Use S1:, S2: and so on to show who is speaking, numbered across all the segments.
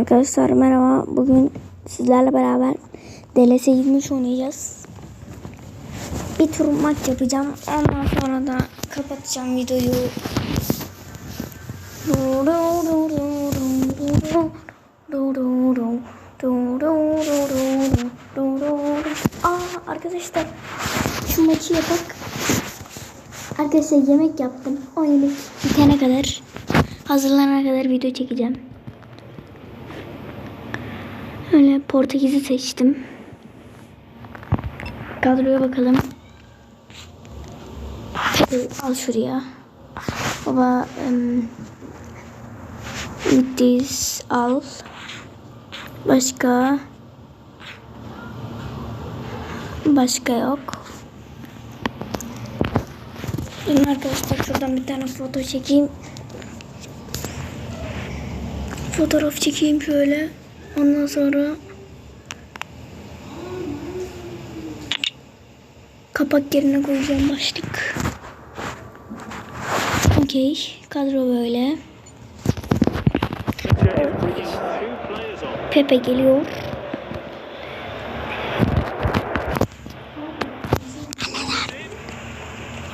S1: Arkadaşlar merhaba. Bugün sizlerle beraber DLS 23 oynayacağız. Bir tur maç yapacağım. Ondan sonra da kapatacağım videoyu. Aa arkadaşlar şu maçı yapak. Arkadaşlar yemek yaptım. O yemek bitene kadar hazırlanana kadar video çekeceğim. Öyle Portekiz'i seçtim. Kadroya bakalım. Pepe al şuraya. Baba um, al. Başka Başka yok. Şimdi arkadaşlar şuradan bir tane foto çekeyim. Fotoğraf çekeyim şöyle. Ondan sonra kapak yerine koyacağım başlık. Okey. Kadro böyle. Pepe geliyor.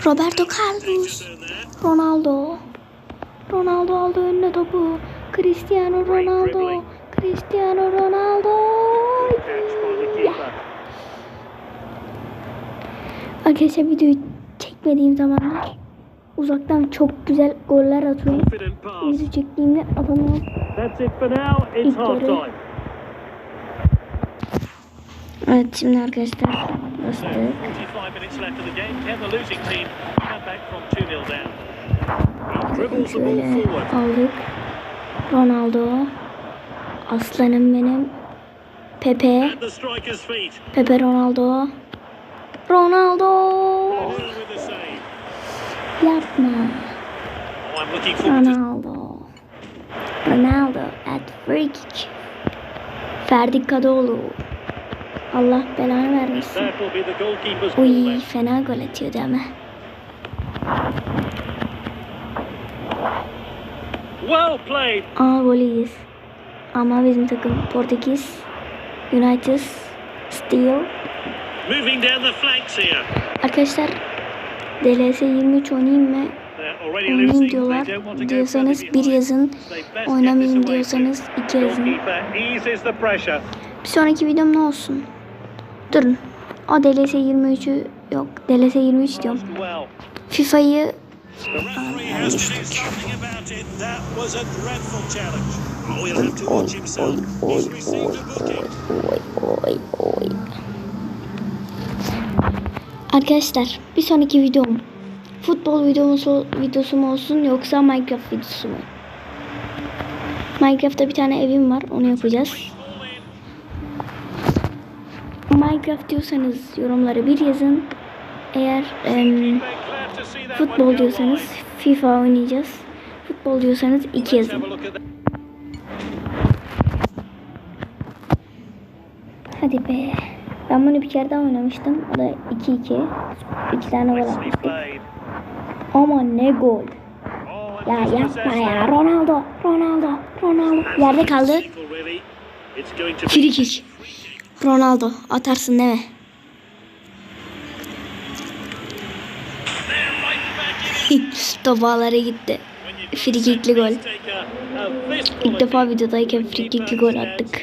S1: Roberto Carlos. Ronaldo. Ronaldo aldı önüne topu. Cristiano Ronaldo. Cristiano Ronaldo. Arkadaşlar videoyu çekmediğim zamanlar uzaktan çok güzel goller atıyorum. Video çektiğimde.
S2: It's
S1: İlk
S2: time.
S1: Evet şimdi arkadaşlar bastık.
S2: 45 minutes left of the game. Can the losing team come back from 2 0 down? He dribbles the ball
S1: Şöyle aldık. Ronaldo. Aslanım benim. Pepe. Pepe Ronaldo. Ronaldo. Yapma. Ronaldo. Ronaldo at free kick. Ferdi Kadıoğlu. Allah belanı vermesin. Uy fena gol atıyor değil mi?
S2: Well played.
S1: Aa gol. Ama bizim takım Portekiz, United, Steel.
S2: Moving down the flanks here.
S1: Arkadaşlar DLS 23 oynayayım mı? Oynayayım diyorlar. Diyorsanız bir yazın. Oynamayayım diyorsanız iki yazın. Bir sonraki videom ne olsun? Durun. O DLS 23'ü yok. DLS 23 diyorum. FIFA'yı
S3: The referee has to do something about it. That was a dreadful challenge. Oh, he'll have to watch himself. He's received a booking.
S1: Oy oy. Arkadaşlar bir sonraki videom futbol videosu, videosu mu olsun yoksa Minecraft videosu mu? Minecraft'ta bir tane evim var onu yapacağız. Minecraft diyorsanız yorumlara bir yazın. Eğer em, Futbol diyorsanız. FIFA oynayacağız. Futbol diyorsanız iki
S2: Let's
S1: yazın. Hadi be. Ben bunu bir kere daha oynamıştım. O da 2-2. İki tane gol atmıştık. Ama ne gol. Ya yapma ya. Ronaldo. Ronaldo. Ronaldo. Yerde kaldı. Free. Ronaldo. Atarsın değil mi? Top ağlara gitti. Free kickli gol. İlk defa videodayken free kickli gol attık.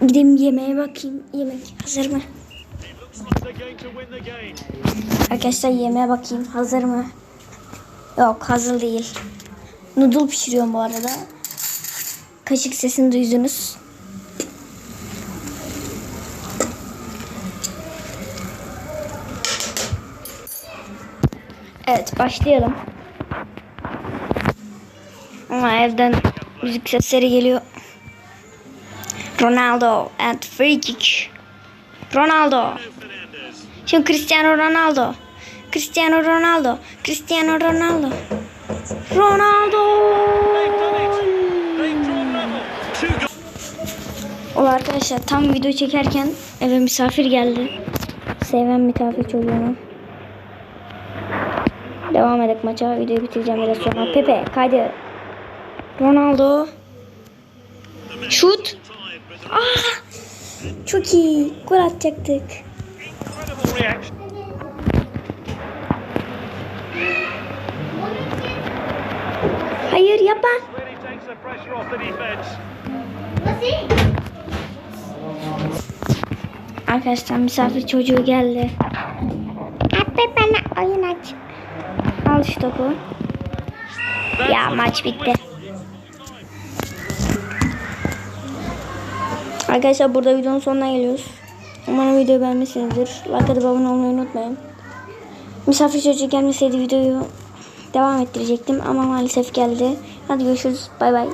S1: Gideyim yemeğe bakayım. Yemek hazır mı? Arkadaşlar yemeğe bakayım. Hazır mı? Yok hazır değil. Noodle pişiriyorum bu arada. Kaşık sesini duydunuz. Evet başlayalım. Ama evden müzik sesleri geliyor. Ronaldo at free kick. Ronaldo. Şimdi Cristiano Ronaldo. Cristiano Ronaldo. Cristiano Ronaldo. Ronaldo. O arkadaşlar tam video çekerken eve misafir geldi. Sevmem misafir çocuğunu. Devam edelim maça. Videoyu bitireceğim biraz sonra. Pepe kaydı. Ronaldo. Şut. Ah! Çok iyi. Gol atacaktık. Hayır yapma. Arkadaşlar misafir çocuğu geldi. Abi bana oyun aç. Al şu topu. Ya maç bitti. Arkadaşlar burada videonun sonuna geliyoruz. Umarım videoyu beğenmişsinizdir. Like atıp abone olmayı unutmayın. Misafir çocuğu gelmeseydi videoyu devam ettirecektim ama maalesef geldi. Hadi görüşürüz. Bay bay.